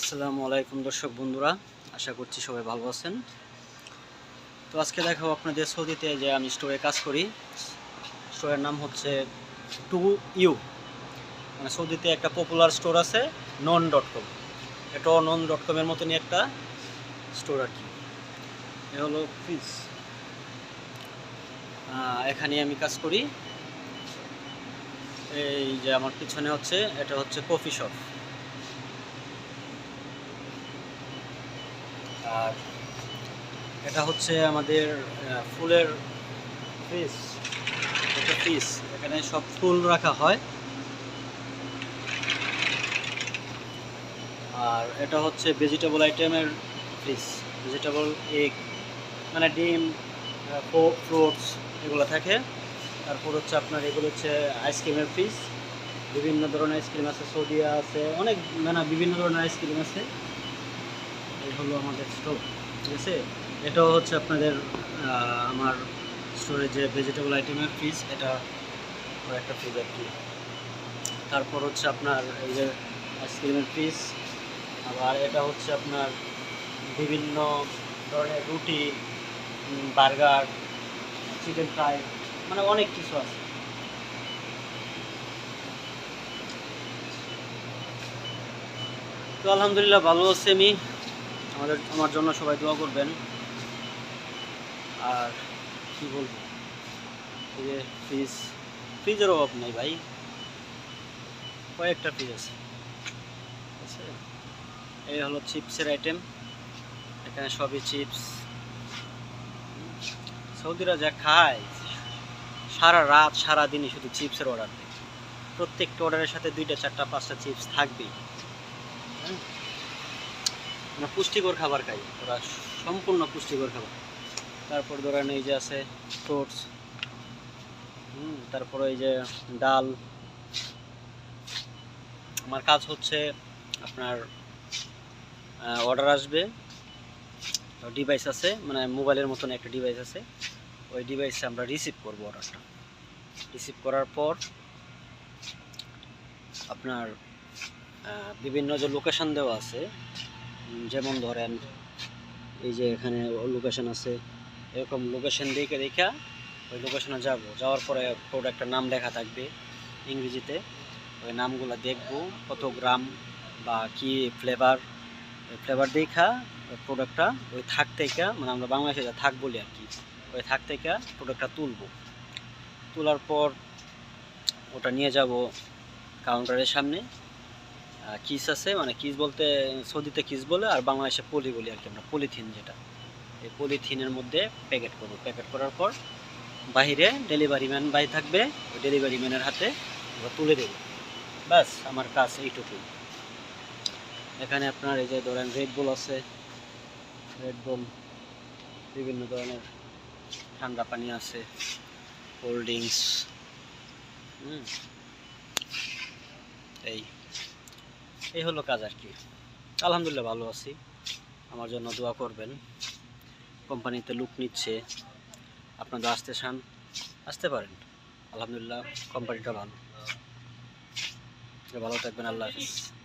আসসালামু আলাইকুম দর্শক বন্ধুরা, আশা করছি সবাই ভালো আছেন। তো আজকে দেখাবো আপনাদের সৌদিতে যে আমি স্টোরে কাজ করি। স্টোরের নাম হচ্ছে টু ইউ। মানে সৌদিতে একটা পপুলার স্টোর আছে নন ডট কম এটাও নন ডট কমের মতনই একটা স্টোর আর কি। এ হলো ফ্রিজ এখানে আমি কাজ করি। এই যে আমার পিছনে হচ্ছে, এটা হচ্ছে কফি শপ আর এটা হচ্ছে আমাদের ফুলের ফ্রিজ এটা ফ্রিজ এখানে সব ফুল রাখা হয়। আর এটা হচ্ছে ভেজিটেবল আইটেমের ফ্রিজ ভেজিটেবল এগ মানে ডিম ফ্রুটস এগুলো থাকে। তারপর হচ্ছে আপনার এগুলো হচ্ছে আইসক্রিমের ফ্রিজ বিভিন্ন ধরনের আইসক্রিম আছে সোডিয়া আছে, অনেক মানে বিভিন্ন ধরনের আইসক্রিম আছে। এই হলো আমাদের স্টোর ঠিক আছে? এটাও হচ্ছে আপনাদের আমার স্টোরে যে ভেজিটেবল আইটেমের ফ্রিজ এটা একটা ফ্রিজ আর কি। তারপর হচ্ছে আপনার এই যে আইসক্রিমের ফ্রিজ আবার এটা হচ্ছে আপনার বিভিন্ন ধরনের রুটি বার্গার চিকেন ফ্রাই মানে অনেক কিছু আছে। তো আলহামদুলিল্লাহ ভালো আছি আমি। আমাদের, আমার জন্য সবাই দোয়া করবেন। আর কি বলব? এই যে ফ্রিজ, ফ্রিজের অভাব নেই ভাই। কয়েকটা ফ্রিজ আছে। ঠিক আছে? এই হলো চিপসের আইটেম এখানে সবই চিপস। সৌদিরা যা খায়, সারা রাত, সারা দিনই শুধু চিপসের অর্ডার দেয়। প্রত্যেকটা অর্ডারের সাথে দুইটা, চারটা, পাঁচটা চিপস থাকবেই। হ্যাঁ? মানে পুষ্টিকর খাবার খাই। ওরা সম্পূর্ণ পুষ্টিকর খাবার। তারপর ধরেন এই যে আছে ফ্রুটস তারপরে এই যে ডাল। আমার কাজ হচ্ছে আপনার অর্ডার আসবে। ডিভাইস আছে মানে মোবাইলের মতন একটা ডিভাইস আছে। ওই ডিভাইসে আমরা রিসিভ করব অর্ডারটা রিসিভ করার পর আপনার বিভিন্ন যে লোকেশান দেওয়া আছে যেমন ধরেন, এই যে এখানে লোকেশন আছে, এরকম লোকেশন দেখে দেখা ওই লোকেশনে যাব। যাওয়ার পরে প্রোডাক্টের নাম লেখা থাকবে ইংরেজিতে। ওই নামগুলো দেখব, কত গ্রাম বা কি ফ্লেভার ফ্লেভার দেখা প্রোডাক্টটা ওই থাক থেকে মানে আমরা বাংলাদেশে যা থাক বলি আর কি, ওই থাক থেকে প্রোডাক্টটা তুলবো। তোলার পর ওটা নিয়ে যাব কাউন্টারের সামনে। কিস আছে মানে কিস বলতে সৌদিতে কিস বলে আর বাংলাদেশে পলি বলি আর কি আমরা পলিথিন যেটা। এই পলিথিনের মধ্যে প্যাকেট করব। প্যাকেট করার পর বাইরে ডেলিভারি ম্যান বাই থাকবে, ওই ডেলিভারি ম্যানের হাতে ওরা তুলে দেবো। ব্যাস, আমার কাজ এইটুকুই এখানে আপনার এই যে ধরেন রেড বুল আছে। রেড বুল বিভিন্ন ধরনের ঠান্ডা পানি আছে কোল্ড ড্রিঙ্কস হুম, এই। এই হলো কাজ আর কি। আলহামদুলিল্লাহ ভালো আছি। আমার জন্য দোয়া করবেন। কোম্পানিতে লুক নিচ্ছে। আপনাদের আসতে চান, আসতে পারেন। আলহামদুলিল্লাহ, কোম্পানিটা ভালো। ভালো থাকবেন, আল্লাহ হাফিজ।